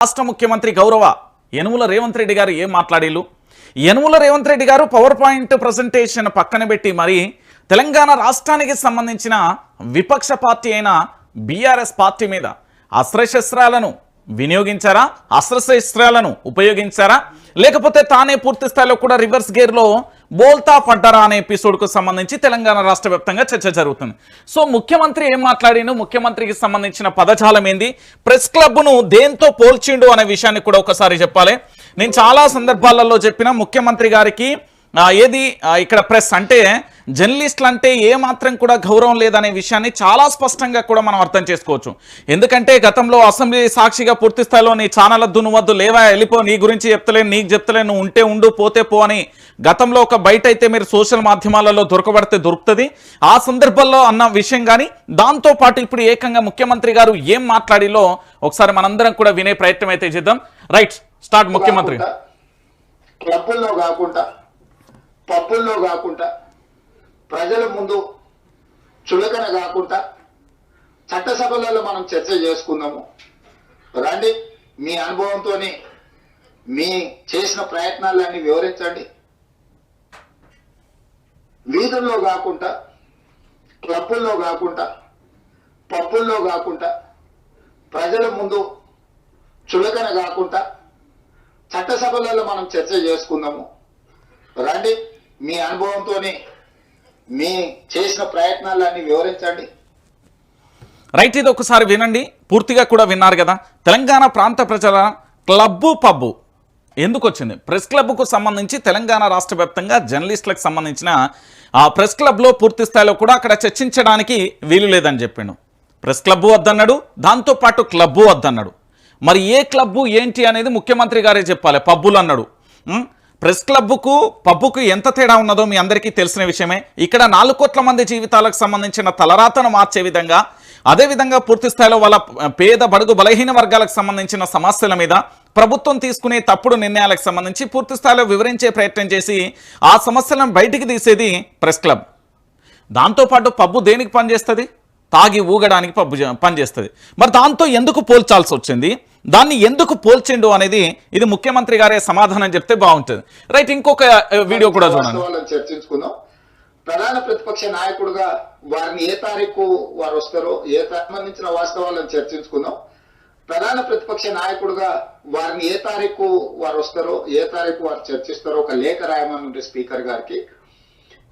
రాష్ట్ర ముఖ్యమంత్రి గౌరవ యనుముల రేవంత్ రెడ్డి గారు ఏం మాట్లాడిల్లు? యనుముల రేవంత్ రెడ్డి గారు పవర్ పాయింట్ ప్రజెంటేషన్ పక్కన పెట్టి మరి తెలంగాణ రాష్ట్రానికి సంబంధించిన విపక్ష పార్టీ అయిన బీఆర్ఎస్ పార్టీ మీద అస్త్రశస్త్రాలను వినియోగించారా? అస్త్రశస్త్రాలను ఉపయోగించారా? లేకపోతే తానే పూర్తి స్థాయిలో కూడా రివర్స్ గేర్లో బోల్తా పడ్డారా అనే ఎపిసోడ్కు సంబంధించి తెలంగాణ రాష్ట్ర వ్యాప్తంగా చర్చ జరుగుతుంది. సో ముఖ్యమంత్రి ఏం మాట్లాడిను ముఖ్యమంత్రికి సంబంధించిన పదజాలం ఏంది? ప్రెస్ క్లబ్ను దేంతో పోల్చిండు అనే విషయాన్ని కూడా ఒకసారి చెప్పాలి. నేను చాలా సందర్భాలలో చెప్పిన ముఖ్యమంత్రి గారికి ఏది? ఇక్కడ ప్రెస్ అంటే జర్నలిస్టులు అంటే ఏ మాత్రం కూడా గౌరవం లేదనే విషయాన్ని చాలా స్పష్టంగా కూడా మనం అర్థం చేసుకోవచ్చు. ఎందుకంటే గతంలో అసెంబ్లీ సాక్షిగా పూర్తి స్థాయిలో నీ ఛానల్ దును వద్దు లేవా వెళ్ళిపో నీ గురించి చెప్తలేను నీకు చెప్తలేను నువ్వు ఉంటే ఉండు పోతే పో అని గతంలో ఒక బయట అయితే మీరు సోషల్ మాధ్యమాలలో దొరకబడితే దొరుకుతుంది. ఆ సందర్భంలో అన్న విషయం కానీ దాంతో పాటు ఇప్పుడు ఏకంగా ముఖ్యమంత్రి గారు ఏం మాట్లాడిలో ఒకసారి మనందరం కూడా వినే ప్రయత్నం అయితే చేద్దాం. రైట్ స్టార్ట్ ముఖ్యమంత్రి. క్లబ్బుల్లో కాకుండా పబ్బుల్లో కాకుండా ప్రజల ముందు చులకన కాకుండా చట్టసభలలో మనం చర్చ చేసుకుందాము రండి మీ అనుభవంతో మీ చేసిన ప్రయత్నాలన్నీ వివరించండి. వీధుల్లో కాకుండా క్లబ్బుల్లో కాకుండా పబ్బుల్లో కాకుండా ప్రజల ముందు చులకన కాకుండా చట్టసభలలో మనం చర్చ చేసుకుందాము రండి మీ అనుభవంతో మీ చేసిన ప్రయత్నాలన్నీ వివరించండి. రైట్ ఇది ఒకసారి వినండి. పూర్తిగా కూడా విన్నారు కదా. తెలంగాణ ప్రాంత ప్రజల క్లబ్బు పబ్బు. ఎందుకు వచ్చింది? ప్రెస్ క్లబ్కు సంబంధించి తెలంగాణ రాష్ట్ర వ్యాప్తంగా జర్నలిస్టులకు సంబంధించిన ఆ ప్రెస్ క్లబ్లో పూర్తి స్థాయిలో కూడా అక్కడ చర్చించడానికి వీలు లేదని చెప్పిండు ప్రెస్ క్లబ్బు వద్దన్నాడు దాంతోపాటు క్లబ్బు వద్దన్నాడు. మరి ఏ క్లబ్బు ఏంటి అనేది ముఖ్యమంత్రి గారే చెప్పాలి పబ్బులు అన్నాడు. ప్రెస్ క్లబ్కు పబ్బుకు ఎంత తేడా ఉన్నదో మీ అందరికీ తెలిసిన విషయమే. ఇక్కడ నాలుగు కోట్ల మంది జీవితాలకు సంబంధించిన తలరాతను మార్చే విధంగా అదేవిధంగా పూర్తి స్థాయిలో వాళ్ళ పేద బడుగు బలహీన వర్గాలకు సంబంధించిన సమస్యల మీద ప్రభుత్వం తీసుకునే తప్పుడు నిర్ణయాలకు సంబంధించి పూర్తి స్థాయిలో వివరించే ప్రయత్నం చేసి ఆ సమస్యలను బయటికి తీసేది ప్రెస్ క్లబ్. దాంతోపాటు పబ్బు దేనికి పనిచేస్తుంది? తాగి ఊగడానికి పబ్బు జ- పనిచేస్తుంది. మరి దాంతో ఎందుకు పోల్చాల్సి వచ్చింది దాన్ని ఎందుకు పోల్చిండు అనేది ఇది ముఖ్యమంత్రి గారే సమాధానం చెప్తే బాగుంటుంది. రైట్ ఇంకొక వీడియో కూడా చూడండి. చర్చించుకుందాం. ప్రధాన ప్రతిపక్ష నాయకుడుగా వారిని ఏ తారీఖు వారు వస్తారో ఏ సంబంధించిన వాస్తవాలను చర్చించుకుందాం. ప్రధాన ప్రతిపక్ష నాయకుడుగా వారిని ఏ తారీఖు వారు వస్తారో ఏ తారీఖు వారు చర్చిస్తారో ఒక లేఖ రాయమని స్పీకర్ గారికి.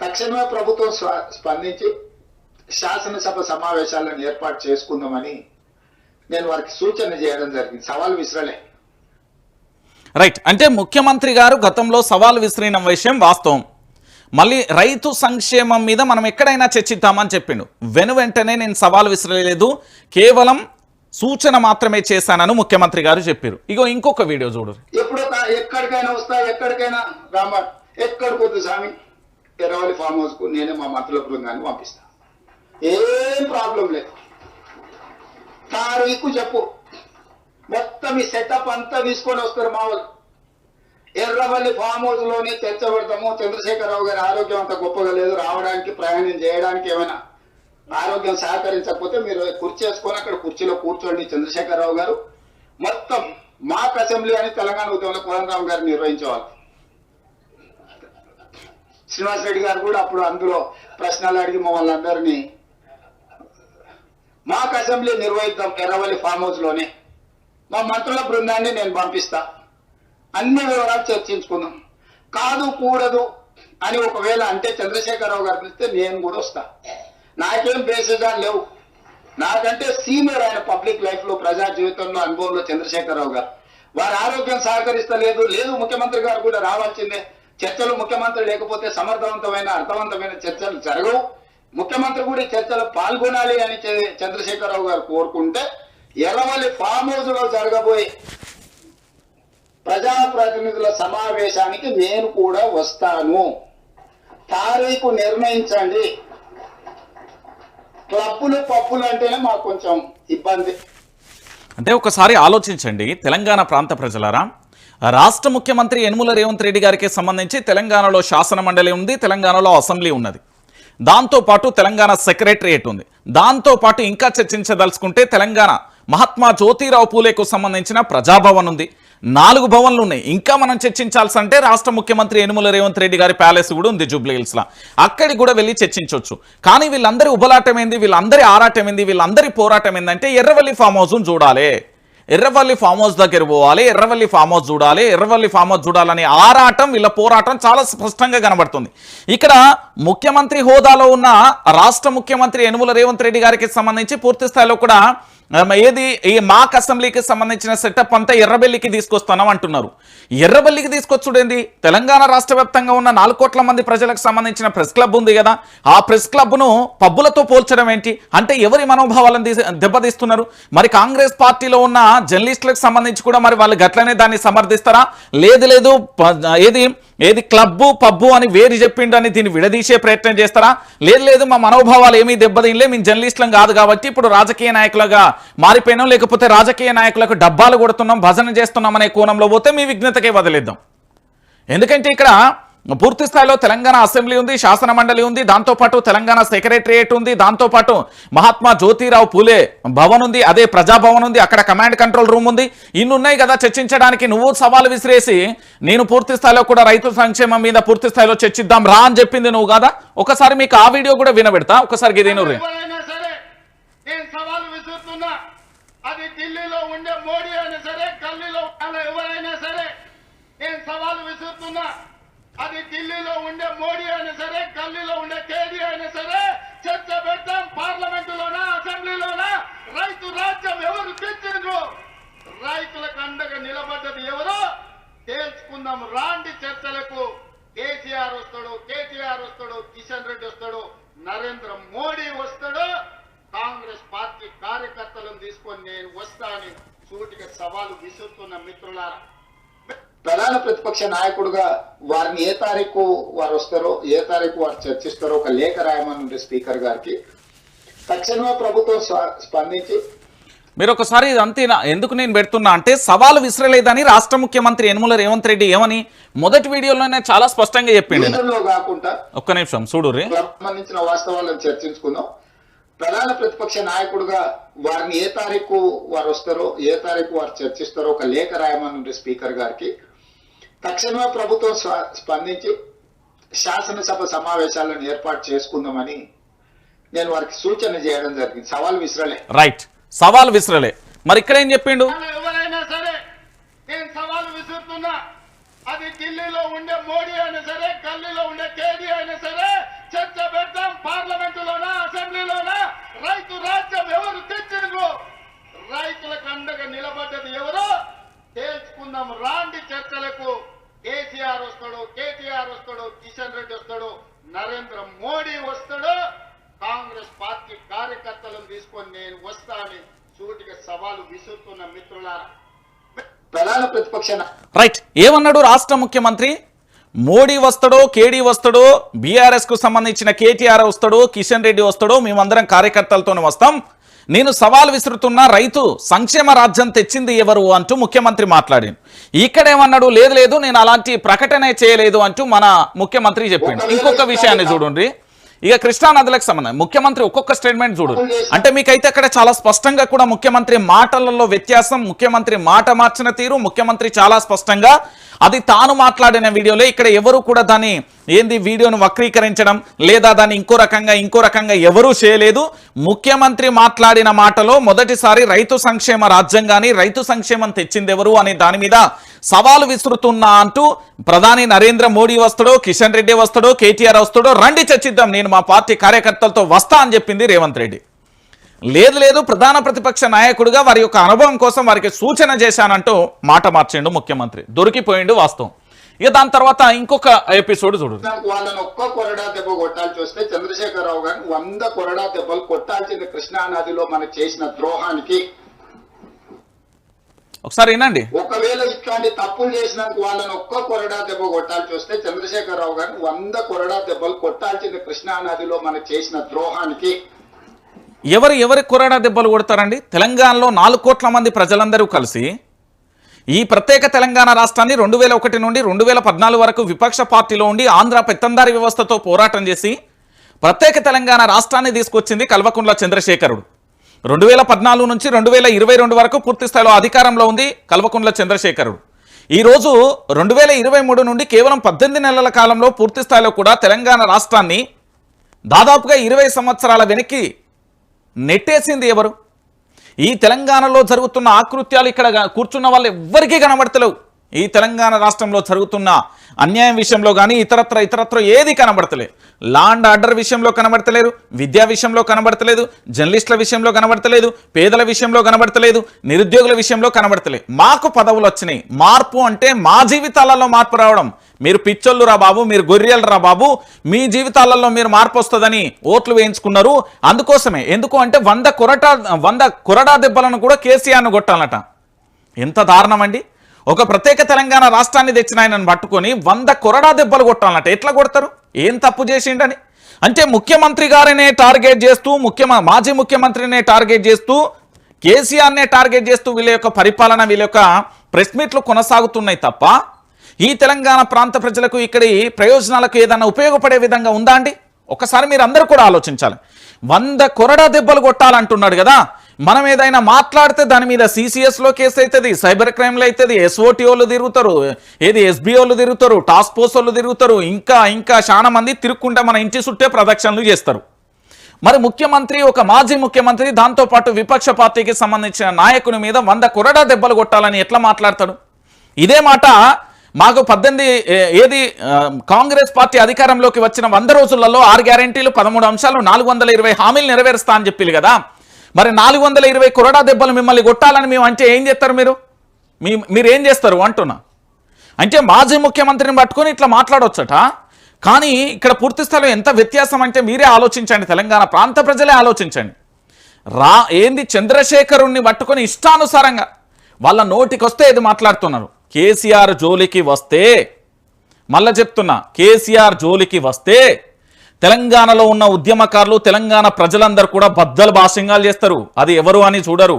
తక్షణమే ప్రభుత్వం స్పందించి శాసనసభ సమావేశాలను ఏర్పాటు చేసుకుందామని నేను వారికి సూచన చేయడం జరిగింది. సవాల్ విసరలే. రైట్ అంటే ముఖ్యమంత్రి గారు గతంలో సవాల్ విసిరిన విషయం వాస్తవం. మళ్ళీ రైతు సంక్షేమం మీద మనం ఎక్కడైనా చర్చిద్దామని చెప్పిండు. వెను వెంటనే నేను సవాల్ విసిరలేదు. కేవలం సూచన మాత్రమే చేశానని ముఖ్యమంత్రి గారు చెప్పారు. ఇగో ఇంకొక వీడియో చూడు. ఎప్పుడో ఎక్కడికైనా వస్తా ఎక్కడికైనా రామ ఎక్కడికి వద్దు స్వామి? ఎర్రవల్లి ఫామ్ హౌస్కు నేనే మా మంత్రుల బృందాన్ని పంపిస్తా. ఏం ప్రాబ్లం లేదు. తారీఖు చెప్పు. మొత్తం ఈ సెటప్ అంతా తీసుకొని వస్తారు మా వాళ్ళు. ఎర్రవల్లి ఫామ్ హౌస్లోనే చర్చ చంద్రశేఖరరావు గారి ఆరోగ్యం అంత గొప్పగా లేదు. రావడానికి ప్రయాణం చేయడానికి ఏమైనా ఆరోగ్యం సహకరించకపోతే మీరు కుర్చీ వేసుకొని అక్కడ కుర్చీలో కూర్చోండి చంద్రశేఖరరావు గారు. మొత్తం మాక్ అసెంబ్లీ అని తెలంగాణ ఉద్యమంలో కోదండరామ్ గారు నిర్వహించేవాళ్ళు. శ్రీనివాస్ రెడ్డి గారు కూడా అప్పుడు అందులో ప్రశ్నలు అడిగి మమ్మల్ని అందరినీ మాకు అసెంబ్లీ నిర్వహిద్దాం ఎర్రవల్లి ఫామ్ హౌస్లోనే. మా మంత్రుల బృందాన్ని నేను పంపిస్తా. అన్ని వివరాలు చర్చించుకుందాం. కాదు కూడదు అని ఒకవేళ అంటే చంద్రశేఖరరావు గారు పిలిస్తే నేను కూడా వస్తా. నాకేం బేసిజాలు లేవు. నాకంటే సీనియర్ ఆయన పబ్లిక్ లైఫ్లో ప్రజా జీవితంలో అనుభవంలో చంద్రశేఖరరావు గారు. వారి ఆరోగ్యం సహకరిస్తలేదు. లేదు ముఖ్యమంత్రి గారు కూడా రావాల్సిందే. చర్చలు ముఖ్యమంత్రి లేకపోతే సమర్థవంతమైన అర్థవంతమైన చర్చలు జరగవు. ముఖ్యమంత్రి కూడా ఈ చర్చలో పాల్గొనాలి అని చంద్రశేఖరరావు గారు కోరుకుంటే ఎర్రవల్లి ఫామ్ హౌస్లో జరగబోయే ప్రజాప్రతినిధుల సమావేశానికి నేను కూడా వస్తాను. తారీఖు నిర్ణయించండి. క్లబ్బులు పప్పులు అంటేనే మాకు కొంచెం ఇబ్బంది. అంటే ఒకసారి ఆలోచించండి తెలంగాణ ప్రాంత ప్రజలారా. రాష్ట్ర ముఖ్యమంత్రి యనుమల రేవంత్ రెడ్డి గారికి సంబంధించి తెలంగాణలో శాసన మండలి ఉంది తెలంగాణలో అసెంబ్లీ ఉన్నది. దాంతోపాటు తెలంగాణ సెక్రటరియేట్ ఉంది. దాంతోపాటు ఇంకా చర్చించదలుచుకుంటే తెలంగాణ మహాత్మా జ్యోతిరావు పూలేకు సంబంధించిన ప్రజాభవన్ ఉంది. నాలుగు భవన్లు ఉన్నాయి. ఇంకా మనం చర్చించాల్సి అంటే రాష్ట్ర ముఖ్యమంత్రి యనుమల రేవంత్ రెడ్డి గారి ప్యాలెస్ కూడా ఉంది జూబ్లీ హిల్స్లో అక్కడికి కూడా వెళ్ళి చర్చించవచ్చు కానీ వీళ్ళందరి ఉబలాటమైంది? వీళ్ళందరి ఆరాటమైంది? వీళ్ళందరి పోరాటం ఏంటంటే ఎర్రవల్లి ఫామ్ హౌస్ను చూడాలి. ఎర్రవల్లి ఫామ్ హౌస్ దగ్గర పోవాలి ఎర్రవల్లి ఫామ్ హౌస్ చూడాలి ఎర్రవల్లి ఫామ్ హౌస్ చూడాలని ఆరాటం వీళ్ళ పోరాటం చాలా స్పష్టంగా కనబడుతుంది. ఇక్కడ ముఖ్యమంత్రి హోదాలో ఉన్న రాష్ట్ర ముఖ్యమంత్రి యనుమల రేవంత్ రెడ్డి గారికి సంబంధించి పూర్తి స్థాయిలో కూడా ఏది? ఈ మాక్ అసెంబ్లీకి సంబంధించిన సెటప్ అంతా ఎర్రబెల్లికి తీసుకొస్తున్నాం అంటున్నారు. ఎర్రబెల్లికి తీసుకొచ్చుడేంది? తెలంగాణ రాష్ట్ర వ్యాప్తంగా ఉన్న నాలుగు కోట్ల మంది ప్రజలకు సంబంధించిన ప్రెస్ క్లబ్ ఉంది కదా. ఆ ప్రెస్ క్లబ్ను పబ్బులతో పోల్చడం ఏంటి? అంటే ఎవరి మనోభావాలను దెబ్బతీస్తున్నారు? మరి కాంగ్రెస్ పార్టీలో ఉన్న జర్నలిస్టులకు సంబంధించి కూడా మరి వాళ్ళు గట్లనే దాన్ని సమర్థిస్తారా? లేదు లేదు ఏది? ఏది క్లబ్బు పబ్బు అని వేరు చెప్పిండని దీన్ని విడదీసే ప్రయత్నం చేస్తారా? లేదు లేదు మా మనోభావాలు ఏమీ దెబ్బతినలే మేము జర్నలిస్టులం కాదు కాబట్టి ఇప్పుడు రాజకీయ నాయకులుగా మారిపోయినాం లేకపోతే రాజకీయ నాయకులకు డబ్బాలు కొడుతున్నాం భజన చేస్తున్నాం అనే కోణంలో పోతే మీ విఘ్నతకే వదిలేద్దాం. ఎందుకంటే ఇక్కడ పూర్తి స్థాయిలో తెలంగాణ అసెంబ్లీ ఉంది శాసన మండలి ఉంది దాంతోపాటు తెలంగాణ సెక్రటరియేట్ ఉంది దాంతోపాటు మహాత్మా జ్యోతిరావు పూలే భవన్ ఉంది అదే ప్రజాభవన్ ఉంది అక్కడ కమాండ్ కంట్రోల్ రూమ్ ఉంది. ఇన్నున్నాయి కదా చర్చించడానికి నువ్వు సవాలు విసిరేసి నేను పూర్తి స్థాయిలో కూడా రైతు సంక్షేమం మీద పూర్తి స్థాయిలో చర్చిద్దాం రా అని చెప్పింది నువ్వు కదా? ఒకసారి మీకు ఆ వీడియో కూడా వినబెడతా ఒకసారి ఇదేను రే ఎవరైనా సరే నేను సవాలు విసురుతున్నా అది ఢిల్లీలో ఉండే మోడీ అయినా సరే గల్లీలో ఉండే ఎవరైనా సరే నేను సవాలు విసురుతున్నా. అది ఢిల్లీలో ఉండే మోడీ అయినా సరే గల్లీలో ఉండే కేడీ అయినా సరే చర్చ పెడతాం. పార్లమెంటులోనా అసెంబ్లీలోనా? రైతు రాజ్యం ఎవరు తెచ్చిండ్రు? రైతులకు అండగా నిలబడ్డది ఎవరో? తేల్చుకుందాం. రాండి చర్చలకు. కేసీఆర్ వస్తాడు కేటీఆర్ వస్తాడు కిషన్ రెడ్డి వస్తాడు నరేంద్ర మోడీ వస్తాడు. కాంగ్రెస్ పార్టీ కార్యకర్తలను తీసుకొని నేను వస్తా అని సూటిగా సవాలు విసురుతున్న మిత్రులారా. ప్రధాన ప్రతిపక్ష నాయకుడుగా వారిని ఏ తారీఖు వారు వస్తారో ఏ తారీఖు వారు చర్చిస్తారో ఒక లేఖ రాయమని ఉంది స్పీకర్ గారికి. తక్షణమే ప్రభుత్వం స్పందించి మీరు ఒకసారి ఇది అంతేనా? ఎందుకు నేను పెడుతున్నా అంటే సవాలు విసరలేదని రాష్ట్ర ముఖ్యమంత్రి యనుమల రేవంత్ రెడ్డి ఏమని మొదటి వీడియోలోనే చాలా స్పష్టంగా చెప్పిండు. కాకుండా ఒక్క నిమిషం చూడు రే. సంబంధించిన వాస్తవాలను చర్చించుకుందాం. ప్రధాన ప్రతిపక్ష నాయకుడుగా వారిని ఏ తారీఖు వారు వస్తారో ఏ తారీఖు వారు చర్చిస్తారో ఒక లేఖ రాయమని స్పీకర్ గారికి. తక్షణమే ప్రభుత్వం స్పందించి శాసనసభ సమావేశాలను ఏర్పాటు చేసుకుందామని నేను వారికి సూచన చేయడం జరిగింది. సవాల్ విసిరలే. రైట్. సవాల్ విసరలే. మరి ఇక్కడ ఏం చెప్పిండు? ఎవరైనా సరే నేను సవాలు విసురుతున్నా. అది ఢిల్లీలో ఉండే మోడీ అయినా సరే గల్లీలో ఉండే కేడీ అయినా సరే చర్చ పెడతాం పార్లమెంటులోనా అసెంబ్లీలోనా? రైతు రాజ్యం ఎవరు తెచ్చిండ్రు? రైతులకు అండగా నిలబడ్డది ఎవరో? తేల్చుకుందాం రాండి చర్చలకు. కేసీఆర్ వస్తాడు కేటీఆర్ వస్తాడు కిషన్ రెడ్డి వస్తాడు నరేంద్ర మోడీ వస్తాడు. కాంగ్రెస్ పార్టీ కార్యకర్తలను తీసుకొని నేను వస్తానని సూటిగా సవాలు విసురుతున్న మిత్రుల ప్రధాన ప్రతిపక్ష రైట్ ఏమన్నాడు రాష్ట్ర ముఖ్యమంత్రి? మోడీ వస్తాడో కేడీ వస్తాడో బీఆర్ఎస్కు సంబంధించిన కేటీఆర్ వస్తాడో కిషన్ రెడ్డి వస్తాడో మేమందరం కార్యకర్తలతోనే వస్తాం. నేను సవాల్ విసురుతున్న రైతు సంక్షేమ రాజ్యం తెచ్చింది ఎవరు అంటూ ముఖ్యమంత్రి మాట్లాడాను ఇక్కడేమన్నాడు లేదు లేదు నేను అలాంటి ప్రకటన చేయలేదు అంటూ మన ముఖ్యమంత్రి చెప్పిండు. ఇంకొక విషయాన్ని చూడండి. ఇక కృష్ణా నదులకు సంబంధం. ముఖ్యమంత్రి ఒక్కొక్క స్టేట్మెంట్ చూడు. అంటే మీకైతే అక్కడ చాలా స్పష్టంగా కూడా ముఖ్యమంత్రి మాటలలో వ్యత్యాసం ముఖ్యమంత్రి మాట మార్చిన తీరు ముఖ్యమంత్రి చాలా స్పష్టంగా అది తాను మాట్లాడిన వీడియోలో. ఇక్కడ ఎవరు కూడా దాన్ని ఏంది వీడియోను వక్రీకరించడం లేదా దాన్ని ఇంకో రకంగా ఇంకో రకంగా ఎవరూ చేయలేదు. ముఖ్యమంత్రి మాట్లాడిన మాటలో మొదటిసారి రైతు సంక్షేమ రాజ్యాంగాన్ని రైతు సంక్షేమం తెచ్చింది ఎవరు అనే దాని మీద సవాలు విసురుతున్నా అంటూ ప్రధాని నరేంద్ర మోడీ వస్తాడో కిషన్ రెడ్డి వస్తాడో కేటీఆర్ వస్తాడో రండి చర్చిద్దాం నేను మా పార్టీ కార్యకర్తలతో వస్తా అని చెప్పింది రేవంత్ రెడ్డి. లేదు లేదు ప్రధాన ప్రతిపక్ష నాయకుడిగా వారి యొక్క అనుభవం కోసం వారికి సూచన చేశానంటూ మాట మార్చిండు ముఖ్యమంత్రి. దొరికిపోయిండు వాస్తవం. ఇక దాని తర్వాత ఇంకొక ఎపిసోడ్ చూడు. వాళ్ళని ఒక్క కొరడా దెబ్బ కొట్టాల్సి వస్తే చంద్రశేఖరరావు గారిని వంద కొరడా దెబ్బలు కొట్టాల్సింది కృష్ణా నదిలో మనకు చేసిన ద్రోహానికి ఒకసారి వినండి. ఒకవేళ ఇట్లాంటి తప్పులు చేసినందుకు వాళ్ళని ఒక్క కొరడా దెబ్బ కొట్టాల్సి వస్తే చంద్రశేఖరరావు గారిని వంద కొరడా దెబ్బలు కొట్టాల్సింది కృష్ణా నదిలో మనకు చేసిన ద్రోహానికి. ఎవరు ఎవరి కొరడా దెబ్బలు కొడతారండి? తెలంగాణలో నాలుగు కోట్ల మంది ప్రజలందరూ కలిసి ఈ ప్రత్యేక తెలంగాణ రాష్ట్రాన్ని రెండు వేల ఒకటి నుండి రెండు వేల పద్నాలుగు వరకు విపక్ష పార్టీలో ఉండి ఆంధ్ర పెత్తందారి వ్యవస్థతో పోరాటం చేసి ప్రత్యేక తెలంగాణ రాష్ట్రాన్ని తీసుకొచ్చింది కల్వకుంట్ల చంద్రశేఖరుడు. రెండు వేల పద్నాలుగు నుంచి రెండు వేల ఇరవై రెండు వరకు పూర్తి స్థాయిలో అధికారంలో ఉంది కల్వకుంట్ల చంద్రశేఖరుడు. ఈరోజు రెండు వేల ఇరవై మూడు నుండి కేవలం పద్దెనిమిది నెలల కాలంలో పూర్తి స్థాయిలో కూడా తెలంగాణ రాష్ట్రాన్ని దాదాపుగా ఇరవై సంవత్సరాల వెనక్కి నెట్టేసింది ఎవరు? ఈ తెలంగాణలో జరుగుతున్న ఆకృత్యాలు ఇక్కడ కూర్చున్న వాళ్ళు ఎవ్వరికీ కనబడతలేవు. ఈ తెలంగాణ రాష్ట్రంలో జరుగుతున్న అన్యాయం విషయంలో కానీ ఇతరత్ర ఇతరత్ర ఏది కనబడతలేదు. లాండ్ ఆర్డర్ విషయంలో కనబడతలేరు విద్యా విషయంలో కనబడతలేదు జర్నలిస్టుల విషయంలో కనబడతలేదు పేదల విషయంలో కనబడతలేదు నిరుద్యోగుల విషయంలో కనబడతలేదు. మాకు పదవులు వచ్చినాయి. మార్పు అంటే మా జీవితాలలో మార్పు రావడం. మీరు పిచ్చోళ్ళు రా బాబు మీరు గొర్రెలు రా బాబు మీ జీవితాలలో మీరు మార్పు వస్తుందని ఓట్లు వేయించుకున్నారు. అందుకోసమే ఎందుకు అంటే వంద కొరటా వంద కొరడా దెబ్బలను కూడా కేసీఆర్ను కొట్టాలట. ఎంత దారుణం అండి. ఒక ప్రత్యేక తెలంగాణ రాష్ట్రాన్ని తెచ్చిన ఆయనను పట్టుకొని వంద కొరడా దెబ్బలు కొట్టాలంటే ఎట్లా కొడతారు? ఏం తప్పు చేసిండని? అంటే ముఖ్యమంత్రి గారినే టార్గెట్ చేస్తూ ముఖ్యమ మాజీ ముఖ్యమంత్రినే టార్గెట్ చేస్తూ కేసీఆర్నే టార్గెట్ చేస్తూ వీళ్ళ యొక్క పరిపాలన వీళ్ళ యొక్క ప్రెస్ మీట్లు కొనసాగుతున్నాయి తప్ప ఈ తెలంగాణ ప్రాంత ప్రజలకు ఇక్కడి ప్రయోజనాలకు ఏదైనా ఉపయోగపడే విధంగా ఉందా అండి? ఒకసారి మీరు అందరూ కూడా ఆలోచించాలి. వంద కొరడా దెబ్బలు కొట్టాలంటున్నాడు కదా. మనం ఏదైనా మాట్లాడితే దాని మీద సిసిఎస్లో కేసు అవుతుంది సైబర్ క్రైమ్లో అవుతుంది ఎస్ఓటి వాళ్ళు తిరుగుతారు ఏది ఎస్బీఓలు తిరుగుతారు టాస్క్ ఫోర్స్ వాళ్ళు తిరుగుతారు ఇంకా ఇంకా చాలా మంది తిరుక్కుంటే మన ఇంటి చుట్టే ప్రదక్షిణలు చేస్తారు. మరి ముఖ్యమంత్రి ఒక మాజీ ముఖ్యమంత్రి దాంతోపాటు విపక్ష పార్టీకి సంబంధించిన నాయకుని మీద వంద కొరడా దెబ్బలు కొట్టాలని ఎట్లా మాట్లాడతాడు? ఇదే మాట మాకు పద్దెనిమిది ఏది కాంగ్రెస్ పార్టీ అధికారంలోకి వచ్చిన వంద రోజులలో ఆరు గ్యారెంటీలు పదమూడు అంశాలు నాలుగు వందల ఇరవై హామీలు నెరవేరుస్తా అని చెప్పింది కదా? మరి నాలుగు వందల ఇరవై కొరడా దెబ్బలు మిమ్మల్ని కొట్టాలని మేము అంటే ఏం చేస్తారు మీరు? మీ మీరు ఏం చేస్తారు అంటున్నా. అంటే మాజీ ముఖ్యమంత్రిని పట్టుకొని ఇట్లా మాట్లాడొచ్చట. కానీ ఇక్కడ పూర్తి స్థలం ఎంత వ్యత్యాసం అంటే మీరే ఆలోచించండి తెలంగాణ ప్రాంత ప్రజలే ఆలోచించండి. రా ఏంది చంద్రశేఖరుణ్ణి పట్టుకొని ఇష్టానుసారంగా వాళ్ళ నోటికి వస్తే ఇది మాట్లాడుతున్నారు? కేసీఆర్ జోలికి వస్తే. మళ్ళా చెప్తున్నా కేసీఆర్ జోలికి వస్తే. తెలంగాణలో ఉన్న ఉద్యమకారులు తెలంగాణ ప్రజలందరూ కూడా బద్దలు భాషంగాలు చేస్తారు. అది ఎవరు అని చూడరు.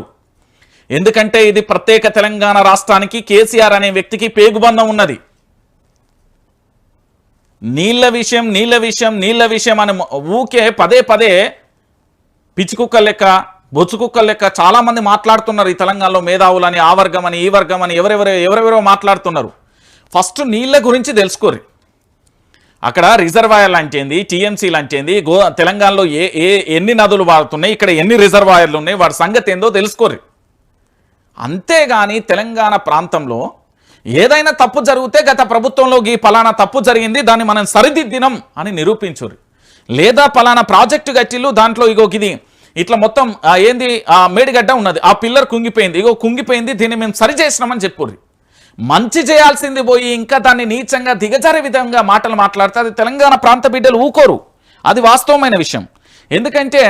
ఎందుకంటే ఇది ప్రత్యేక తెలంగాణ రాష్ట్రానికి కేసీఆర్ అనే వ్యక్తికి పేగుబంధం ఉన్నది. నీళ్ళ విషయం నీళ్ళ విషయం నీళ్ళ విషయం అని ఊకే పదే పదే పిచ్చుకుక్క లెక్క బొచ్చుకుక్క లెక్క చాలామంది మాట్లాడుతున్నారు ఈ తెలంగాణలో మేధావులని ఆ వర్గం అని ఈ వర్గం అని ఎవరెవరో ఎవరెవరో మాట్లాడుతున్నారు. ఫస్ట్ నీళ్ళ గురించి తెలుసుకోరు అక్కడ రిజర్వాయర్ అంటేంది టీఎంసీలు అంటేంది గో తెలంగాణలో ఏ ఏ ఎన్ని నదులు వాడుతున్నాయి ఇక్కడ ఎన్ని రిజర్వాయర్లు ఉన్నాయి వాటి సంగతి ఏందో తెలుసుకోరు అంతేగాని తెలంగాణ ప్రాంతంలో ఏదైనా తప్పు జరిగితే గత ప్రభుత్వంలో ఈ పలానా తప్పు జరిగింది దాన్ని మనం సరిదిద్దినం అని నిరూపించురు లేదా పలానా ప్రాజెక్టు గట్టిల్లు దాంట్లో ఇగో ఇది ఇట్లా మొత్తం ఏంది ఆ మేడిగడ్డ ఉన్నది ఆ పిల్లర్ కుంగిపోయింది ఇగో కుంగిపోయింది దీన్ని మేము సరి చేసినామని చెప్పుర్రి. మంచి చేయాల్సింది పోయి ఇంకా దాన్ని నీచంగా దిగజారే విధంగా మాటలు మాట్లాడితే అది తెలంగాణ ప్రాంత బిడ్డలు ఊకోరు. అది వాస్తవమైన విషయం. ఎందుకంటే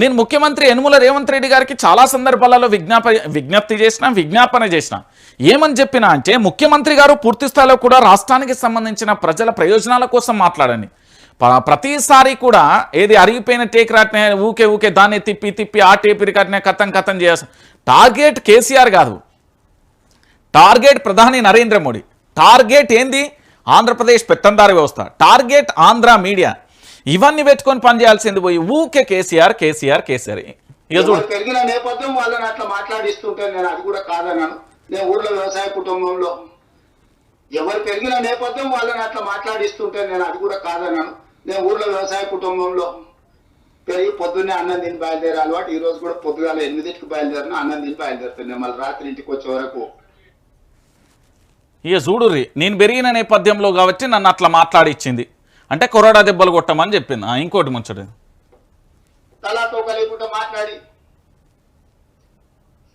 నేను ముఖ్యమంత్రి యనుమల రేవంత్ రెడ్డి గారికి చాలా సందర్భాలలో విజ్ఞాప విజ్ఞప్తి చేసిన విజ్ఞాపన చేసిన ఏమని చెప్పినా అంటే ముఖ్యమంత్రి గారు పూర్తి స్థాయిలో కూడా రాష్ట్రానికి సంబంధించిన ప్రజల ప్రయోజనాల కోసం మాట్లాడండి. ప్రతిసారి కూడా ఏది అరిగిపోయిన టేక్ రాట్నే ఊకే ఊకే దాన్ని తిప్పి తిప్పి ఆ టేపిరి రికార్డ్నే కథం కథం చేయాల్సి టార్గెట్ కేసీఆర్ కాదు. టార్గెట్ ప్రధాని నరేంద్ర మోడీ. టార్గెట్ ఏంది? ఆంధ్రప్రదేశ్ పెత్తందారి వ్యవస్థ. Target Andhra media. ఇవన్నీ పెట్టుకొని పనిచేయాల్సింది పోయి ఊకే కేసీఆర్ కేసీఆర్ కేసీఆర్. పెరిగిన నేపథ్యం వాళ్ళని అట్లా మాట్లాడిస్తుంటే నేను అది కూడా కాదన్నాను. నేను ఊర్లో వ్యవసాయ కుటుంబంలో ఎవరు పెరిగిన నేపథ్యం వాళ్ళని అట్లా మాట్లాడిస్తుంటే నేను అది కూడా కాదన్నాను. నేను ఊర్లో వ్యవసాయ కుటుంబంలో పెరిగి పొద్దున్నే అన్నం తిని బయలుదేరే అలవాటు ఈ రోజు కూడా పొద్దుగాల ఎనిమిదింటికి బయలుదేరిన అన్నం తిని బయలుదేరుతున్నాను మళ్ళీ రాత్రి ఇంటికి వచ్చే వరకు ఇక చూడుర్రి నేను పెరిగిన నేపథ్యంలో కాబట్టి నన్ను అట్లా మాట్లాడిచ్చింది. అంటే కొరడా దెబ్బలు కొట్టమని చెప్పింది. ఇంకోటి ముచ్చట తల తోక లేకుండా మాట్లాడి.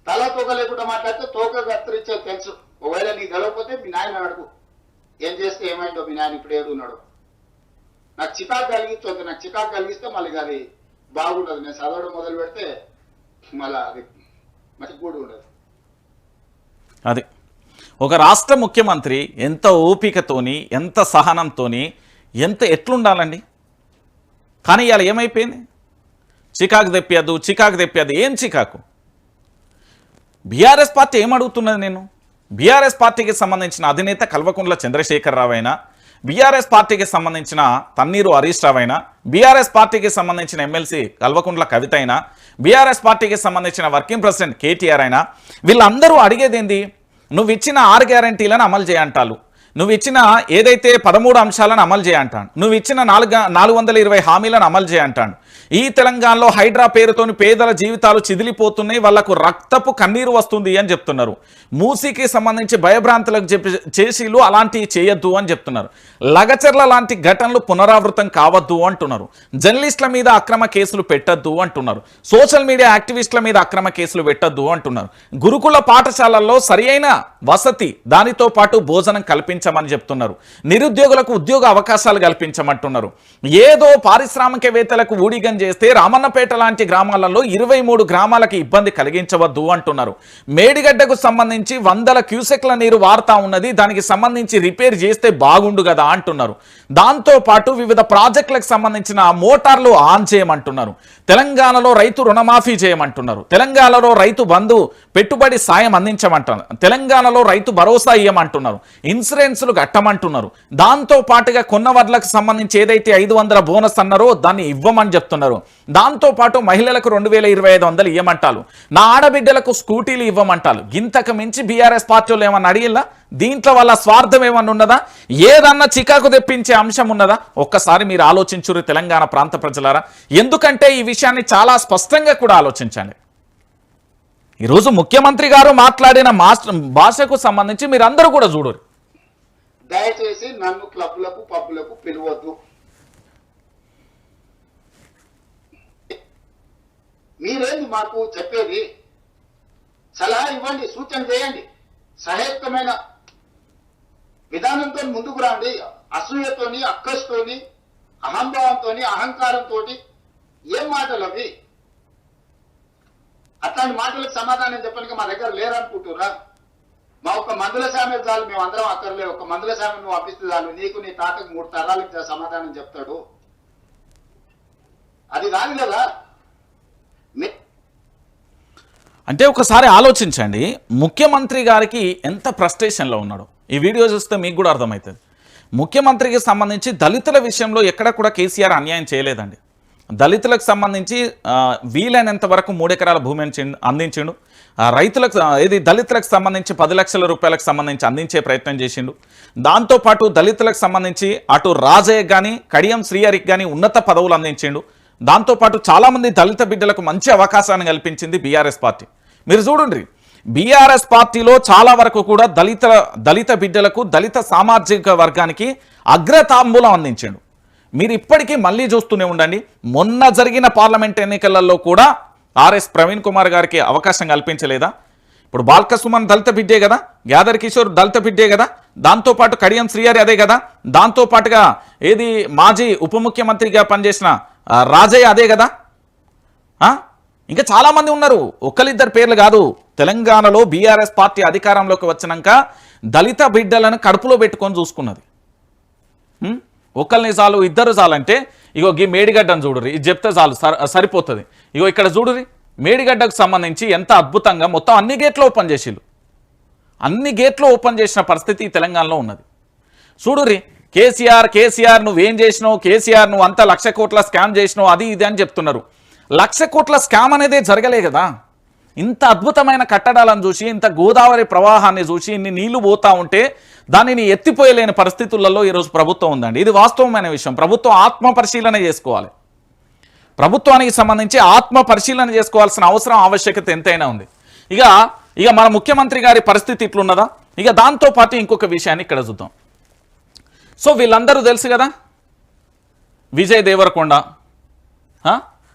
తల తోక లేకుండా మాట్లాడితే తోక కత్తిరించేది తెలుసు. ఒకవేళ నీకు తెలవకపోతే మీ నాయన అడుగు. ఏం చేస్తే ఏమైందో మీ నాయన ఇప్పుడు ఏడున్నాడు నాకు చికాకు కలిగించొద్దు. నాకు చికాకు కలిగిస్తే మళ్ళీ అది బాగుండదు. నేను చదవడం మొదలు పెడితే మళ్ళీ అది మంచి కూడా ఉండదు. ఒక రాష్ట్ర ముఖ్యమంత్రి ఎంత ఓపికతోని ఎంత సహనంతోని ఎంత ఎట్లుండాలండి? కానీ ఇవాళ ఏమైపోయింది? చికాకు తెప్పియద్దు చికాకు తెప్పియద్దు. ఏం చికాకు? బీఆర్ఎస్ పార్టీ ఏమడుగుతున్నది నేను? బీఆర్ఎస్ పార్టీకి సంబంధించిన అధినేత కల్వకుంట్ల చంద్రశేఖరరావు అయినా బీఆర్ఎస్ పార్టీకి సంబంధించిన తన్నీరు హరీష్ రావు అయినా బీఆర్ఎస్ పార్టీకి సంబంధించిన ఎమ్మెల్సీ కల్వకుంట్ల కవిత అయినా బీఆర్ఎస్ పార్టీకి సంబంధించిన వర్కింగ్ ప్రెసిడెంట్ కేటీఆర్ అయినా వీళ్ళందరూ అడిగేది ఏంది నువ్వు ఇచ్చిన ఆరు గ్యారంటీలను అమలు చేయంటాలు నువ్వు ఇచ్చిన ఏదైతే పదమూడు అంశాలను అమలు చేయంటాను నువ్వు ఇచ్చిన నాలుగు నాలుగు వందల ఇరవై హామీలను అమలు చేయంటాను ఈ తెలంగాణలో హైడ్రా పేరుతోని పేదల జీవితాలు చిదిలిపోతున్నాయి వాళ్ళకు రక్తపు కన్నీరు వస్తుంది అని చెప్తున్నారు. మూసీకి సంబంధించి భయభ్రాంతులకు చెప్పి చేసిలు అలాంటివి చేయొద్దు అని చెప్తున్నారు. లగచర్ల లాంటి ఘటనలు పునరావృతం కావద్దు అంటున్నారు. జర్నలిస్టుల మీద అక్రమ కేసులు పెట్టద్దు అంటున్నారు. సోషల్ మీడియా యాక్టివిస్టుల మీద అక్రమ కేసులు పెట్టద్దు అంటున్నారు. గురుకుల పాఠశాలల్లో సరియైన వసతి దానితో పాటు భోజనం కల్పించమని చెప్తున్నారు. నిరుద్యోగులకు ఉద్యోగ అవకాశాలు కల్పించమంటున్నారు. ఏదో పారిశ్రామికవేత్తలకు ఊడిగంజ చేస్తే రామన్నపేట లాంటి గ్రామాలలో ఇరవై మూడు గ్రామాలకి ఇబ్బంది కలిగించవద్దు అంటున్నారు. మేడిగడ్డకు సంబంధించి వందల క్యూసెక్ల నీరు వారుతా ఉన్నది. దానికి సంబంధించి రిపేర్ చేస్తే బాగుండు కదా అంటున్నారు. దాంతో పాటు వివిధ ప్రాజెక్టులకు సంబంధించిన మోటార్లు ఆన్ చేయమంటున్నారు. తెలంగాణలో రైతు రుణమాఫీ చేయమంటున్నారు. తెలంగాణలో రైతు బంధు పెట్టుబడి సాయం అందించమంటున్నారు. తెలంగాణలో రైతు భరోసా ఇవ్వమంటున్నారు ఇన్సూరెన్స్లు కట్టమంటున్నారు. దాంతో పాటుగా కొన్న వర్లకు సంబంధించి ఏదైతే ఐదు వందల బోనస్ అన్నారో దాన్ని ఇవ్వమని చెప్తున్నారు. దాంతో పాటు మహిళలకు రెండు వేల ఇరవై ఐదు వందలు ఇవ్వమంటారు నా ఆడబిడ్డలకు స్కూటీలు ఇవ్వమంటారు. ఇంతకు మించి బీఆర్ఎస్ పార్టీలు ఏమన్నా అడిగిల్లా? దీంట్లో వాళ్ళ స్వార్థం ఏమన్నా ఉన్నదా? ఏదన్నా చికాకు తెప్పించే అంశం ఉన్నదా? ఒక్కసారి మీరు ఆలోచించురు తెలంగాణ ప్రాంత ప్రజలారా. ఎందుకంటే ఈ విషయాన్ని చాలా స్పష్టంగా కూడా ఆలోచించండి. ఈరోజు ముఖ్యమంత్రి గారు మాట్లాడిన భాషకు సంబంధించి మీరందరూ కూడా చూడరు. దయచేసి నన్ను క్లబ్లకు పబ్బులకు పిలవద్దు. మీరేంది మాకు చెప్పేది? సలహా ఇవ్వండి సూచన చేయండి. సహేతుకమైన విధానంతో ముందుకు రండి అసూయతోని అక్కస్తోని అహంభావంతోని అహంకారంతో ఏం మాటలు అవి? అట్లాంటి మాటలకు సమాధానం చెప్పడానికి మా దగ్గర లేరనుకుంటున్నా మా ఒక్క మందుల సామె చాలు మేము అందరం అక్కర్లే. ఒక మందుల సామె నువ్వు అప్పిస్తే చాలు. నీకు నీ తాతకు మూడు తరాలకు సమాధానం చెప్తాడు. అది కాదు కదా అంటే ఒకసారి ఆలోచించండి. ముఖ్యమంత్రి గారికి ఎంత ప్రస్టేషన్లో ఉన్నాడు. ఈ వీడియో చూస్తే మీకు కూడా అర్థమవుతుంది. ముఖ్యమంత్రికి సంబంధించి దళితుల విషయంలో ఎక్కడ కూడా కేసీఆర్ అన్యాయం చేయలేదండి. దళితులకు సంబంధించి వీలైనంత వరకు మూడెకరాల భూమి అంచి- అందించిండు. రైతులకు ఇది దళితులకు సంబంధించి పది లక్షల రూపాయలకు సంబంధించి అందించే ప్రయత్నం చేసిండు. దాంతోపాటు దళితులకు సంబంధించి అటు రాజయ్య కానీ కడియం శ్రీహరికి కానీ ఉన్నత పదవులు అందించిండు. దాంతోపాటు చాలామంది దళిత బిడ్డలకు మంచి అవకాశాన్ని కల్పించింది బీఆర్ఎస్ పార్టీ. మీరు చూడండి బీఆర్ఎస్ పార్టీలో చాలా వరకు కూడా దళిత దళిత బిడ్డలకు దళిత సామాజిక వర్గానికి అగ్రతాంబూలం అందించాడు. మీరు ఇప్పటికీ మళ్ళీ చూస్తూనే ఉండండి మొన్న జరిగిన పార్లమెంట్ ఎన్నికలలో కూడా ఆర్ఎస్ ప్రవీణ్ కుమార్ గారికి అవకాశం కల్పించలేదా? ఇప్పుడు బాల్క సుమన్ దళిత బిడ్డే కదా గ్యాదర్ కిషోర్ దళిత బిడ్డే కదా దాంతోపాటు కడియం శ్రీహరి అదే కదా దాంతోపాటుగా ఏది మాజీ ఉప ముఖ్యమంత్రిగా పనిచేసిన రాజయ్య అదే కదా? ఇంకా చాలామంది ఉన్నారు. ఒకరిద్దరు పేర్లు కాదు. తెలంగాణలో బీఆర్ఎస్ పార్టీ అధికారంలోకి వచ్చినాక దళిత బిడ్డలను కడుపులో పెట్టుకొని చూసుకున్నది. ఒకరిని చాలు ఇద్దరు చాలంటే ఇగో గీ మేడిగడ్డను చూడురి ఇది చెప్తే చాలు సరిపోతుంది. ఇగో ఇక్కడ చూడురి మేడిగడ్డకు సంబంధించి ఎంత అద్భుతంగా మొత్తం అన్ని గేట్లు ఓపెన్ చేసిళ్ళు. అన్ని గేట్లు ఓపెన్ చేసిన పరిస్థితి తెలంగాణలో ఉన్నది. చూడురి కేసీఆర్ కేసీఆర్ నువ్వేం చేసినావు? కేసీఆర్ నువ్వు అంత లక్ష కోట్ల స్కామ్ చేసినావు? అది ఇది అని చెప్తున్నారు. లక్ష కోట్ల స్కామ్ అనేదే జరగలే కదా. ఇంత అద్భుతమైన కట్టడాలను చూసి ఇంత గోదావరి ప్రవాహాన్ని చూసి ఇన్ని నీళ్ళు పోతా ఉంటే దానిని ఎత్తిపోయలేని పరిస్థితులలో ఈరోజు ప్రభుత్వం ఉందండి. ఇది వాస్తవమైన విషయం. ప్రభుత్వం ఆత్మ పరిశీలన చేసుకోవాలి. ప్రభుత్వానికి సంబంధించి ఆత్మ పరిశీలన చేసుకోవాల్సిన అవసరం ఆవశ్యకత ఎంతైనా ఉంది. ఇక ఇక మన ముఖ్యమంత్రి గారి పరిస్థితి ఇట్లున్నదా? ఇక దాంతో పాటు ఇంకొక విషయాన్ని ఇక్కడ చూద్దాం. సో వీళ్ళందరూ తెలుసు కదా? విజయ్ దేవరకొండ